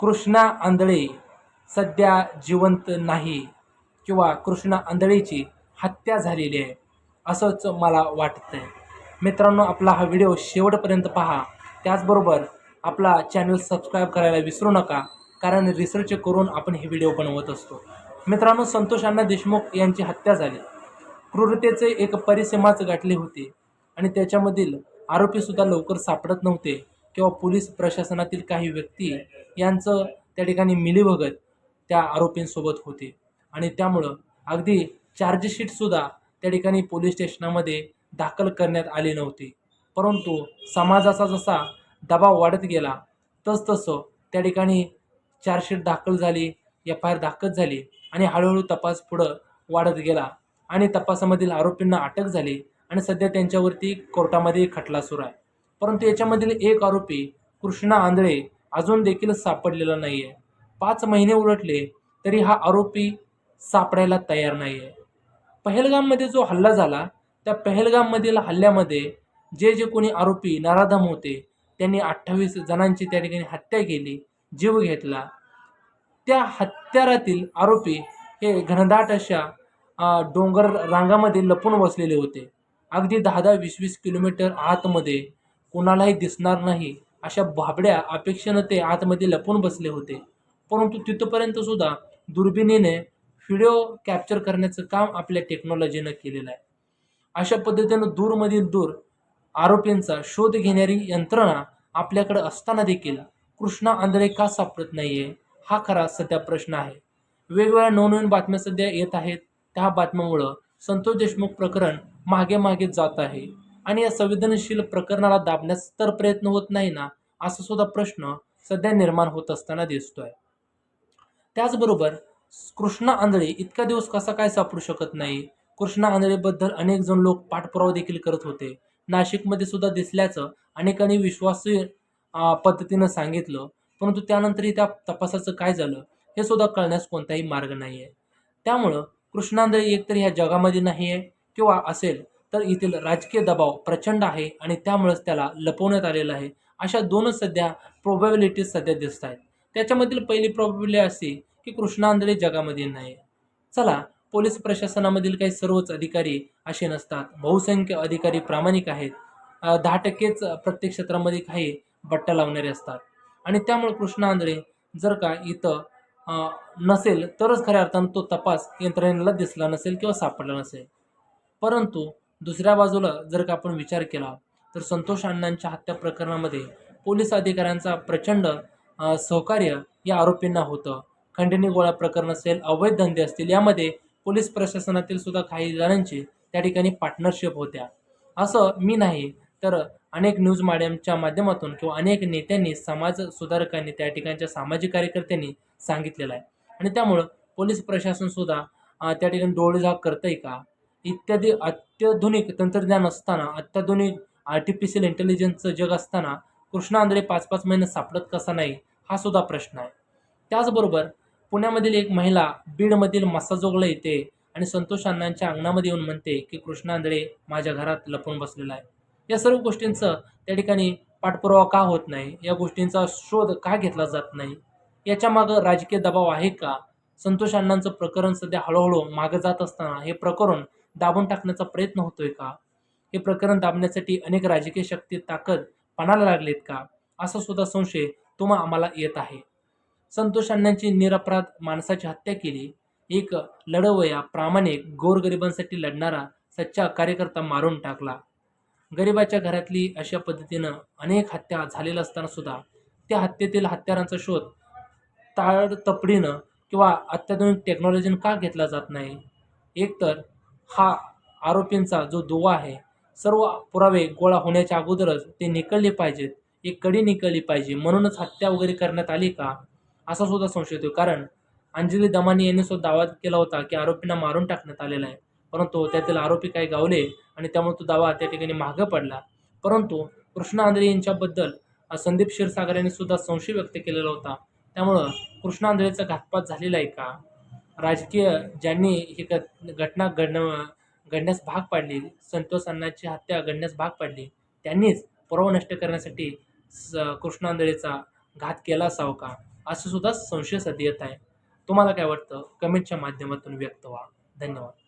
कृष्णा आंधळे सध्या जिवंत नाही किंवा कृष्णा आंधळेची हत्या झालेली आहे असंच मला वाटतं आहे मित्रांनो आपला हा व्हिडिओ शेवटपर्यंत पहा. त्याचबरोबर आपला चॅनल सबस्क्राईब करायला विसरू नका कारण रिसर्च करून आपण हे व्हिडिओ बनवत असतो. मित्रांनो संतोष अण्णा देशमुख यांची हत्या झाली. क्रूरतेचे एक परिसीमाच गाठली होती आणि त्याच्यामधील आरोपीसुद्धा लवकर सापडत नव्हते. किंवा पोलीस प्रशासनातील काही व्यक्ती यांचं त्या ठिकाणी मिलीभगत त्या आरोपींसोबत होते. आणि त्यामुळं अगदी चार्जशीटसुद्धा त्या ठिकाणी पोलीस स्टेशनामध्ये दाखल करण्यात आली नव्हती. परंतु समाजाचा जसा दबाव वाढत गेला तसतसं त्या ठिकाणी चार्जशीट दाखल झाली एफ आय आर दाखल झाली आणि हळूहळू तपास पुढं वाढत गेला आणि तपासामधील आरोपींना अटक झाली आणि सध्या त्यांच्यावरती कोर्टामध्ये खटला सुरू आहे. परंतु याच्यामधील एक आरोपी कृष्णा आंधळे अजून देखील सापडलेला नाही आहे पाच महिने उलटले तरी हा आरोपी सापडायला तयार नाही आहे पहलगाममध्ये जो हल्ला झाला त्या पहलगाममधील हल्ल्यामध्ये जे जे कोणी आरोपी नराधम होते त्यांनी अठ्ठावीस जणांची त्या ठिकाणी हत्या केली जीव घेतला. त्या हत्यारातील आरोपी हे घनदाट अशा डोंगर रांगामध्ये लपून बसलेले होते. अगदी दहा दहा वीस वीस किलोमीटर आतमध्ये कोणालाही दिसणार नाही. अशा भाबड्या अपेक्षेनं ते आतमध्ये लपून बसले होते. परंतु तिथपर्यंत सुद्धा दुर्बिणीने व्हिडिओ कॅप्चर करण्याचं काम आपल्या टेक्नॉलॉजीनं केलेलं आहे. अशा पद्धतीनं दूरमधील दूर आरोपींचा शोध घेणारी यंत्रणा आपल्याकडे असताना देखील कृष्णा आंधळे का सापडत नाही आहे हा खरा सध्या प्रश्न आहे. वेगवेगळ्या नवनवीन बातम्या सध्या येत आहेत. त्या बातम्यामुळं संतोष देशमुख प्रकरण मागे मागे जात आहे. आणि या संवेदनशील प्रकरणाला दाबण्यास तर प्रयत्न होत नाही ना असा सुद्धा प्रश्न सध्या निर्माण होत असताना दिसतोय. त्याचबरोबर कृष्णा आंधळे इतका दिवस कसा काय सापडू शकत नाही? कृष्णा आंधळेबद्दल अनेक जण लोक पाठपुरावा देखील करत होते. नाशिकमध्ये सुद्धा दिसल्याचं अनेकांनी विश्वासू पद्धतीनं सांगितलं. परंतु त्यानंतरही त्या तपासाचं काय झालं हे सुद्धा कळण्यास कोणताही मार्ग नाही आहे त्यामुळं कृष्णांधळे एकतर ह्या जगामध्ये नाही आहे किंवा असेल तर येथील राजकीय दबाव प्रचंड आहे आणि त्यामुळेच त्याला लपवण्यात आलेलं आहे. अशा दोनच सध्या प्रोबॅबिलिटीज सध्या दिसत आहेत. त्याच्यामधील पहिली प्रोबॅबिलिटी अशी की कृष्णा आंधळे जगामध्ये नाही चला पोलीस प्रशासनामधील काही सर्वच अधिकारी असे नसतात. बहुसंख्य अधिकारी प्रामाणिक आहेत. दहा टक्केच प्रत्येक क्षेत्रामध्ये काही बट्टा लावणारे असतात. आणि त्यामुळे कृष्णा आंधळे जर का इथं नसेल तरच खऱ्या अर्थानं तो तपास यंत्रणेला दिसला नसेल किंवा सापडला नसेल. परंतु दुसऱ्या बाजूला जर का आपण विचार केला तर संतोष अण्णांच्या हत्या प्रकरणामध्ये पोलीस अधिकाऱ्यांचा प्रचंड सहकार्य या आरोपींना होतं. खंडणी गोळा प्रकरण असेल अवैध धंदे असतील यामध्ये पोलीस प्रशासनातील सुद्धा काही जणांची त्या ठिकाणी पार्टनरशिप होत्या. असं मी नाही तर अनेक न्यूज माध्यमच्या माध्यमातून किंवा अनेक नेत्यांनी समाज सुधारकांनी त्या ठिकाणच्या सामाजिक कार्यकर्त्यांनी सांगितलेलं आहे. आणि त्यामुळं पोलीस प्रशासनसुद्धा त्या ठिकाणी डोळेझाक करतंय का? इत्यादी अत्याधुनिक तंत्रज्ञान असताना अत्याधुनिक आर्टिफिशियल इंटेलिजन्सचं जग असताना कृष्णा आंधळे पाच पाच महिने सापडत कसा नाही हा सुद्धा प्रश्न आहे. त्याचबरोबर पुण्यामधील एक महिला बीडमधील मसाजोगला येते आणि संतोष अण्णांच्या अंगणामध्ये येऊन म्हणते की कृष्णा आंधळे माझ्या घरात लपून बसलेला आहे. या सर्व गोष्टींचं त्या ठिकाणी पाठपुरावा का होत नाही? या गोष्टींचा शोध का घेतला जात नाही? याच्या मागं राजकीय दबाव आहे का? संतोष अण्णांचं प्रकरण सध्या हळूहळू मागं जात असताना हे प्रकरण दाबून टाकण्याचा प्रयत्न होतोय का? हे प्रकरण दाबण्यासाठी अनेक राजकीय शक्ती ताकद पणाला लागलेत का? असा सुद्धा संशय तुम्हा आम्हाला येत आहे. संतोष अण्णांची निरपराध माणसाची हत्या केली. एक लढवया प्रामाणिक गोरगरिबांसाठी लढणारा सच्चा कार्यकर्ता मारून टाकला. गरिबाच्या घरातली अशा पद्धतीनं अनेक हत्या झालेल्या असताना सुद्धा त्या हत्येतील हत्यारांचा शोध ताळतपडीनं किंवा अत्याधुनिक टेक्नॉलॉजीनं का घेतला जात नाही? एकतर हा आरोपींचा जो दुवा आहे सर्व पुरावे गोळा होण्याच्या अगोदरच ते निकळले पाहिजेत. एक कडी निकळली पाहिजे. म्हणूनच हत्या वगैरे करण्यात आली का? असा सुद्धा संशय येतो कारण अंजली दमानी यांनी सुद्धा दावा केला होता की आरोपींना मारून टाकण्यात आलेला आहे. परंतु त्यातील आरोपी काही गावले आणि त्यामुळे तो दावा त्या ठिकाणी मागं पडला. परंतु कृष्णा आंधळे यांच्याबद्दल संदीप क्षीरसागर यांनी सुद्धा संशय व्यक्त केलेला होता. त्यामुळं कृष्णा आंधळेचा घातपात झालेला आहे का? राजकीय ज्यांनी ही घट घटना घडणं घडण्यास भाग पाडली संतोष अण्णाची हत्या घडण्यास भाग पाडली त्यांनीच पुरावा नष्ट करण्यासाठी स कृष्णांदळेचा घात केला असावा का? असं सुद्धा संशय सध्या येत आहे. तुम्हाला काय वाटतं? कमेंटच्या माध्यमातून व्यक्त व्हा. धन्यवाद.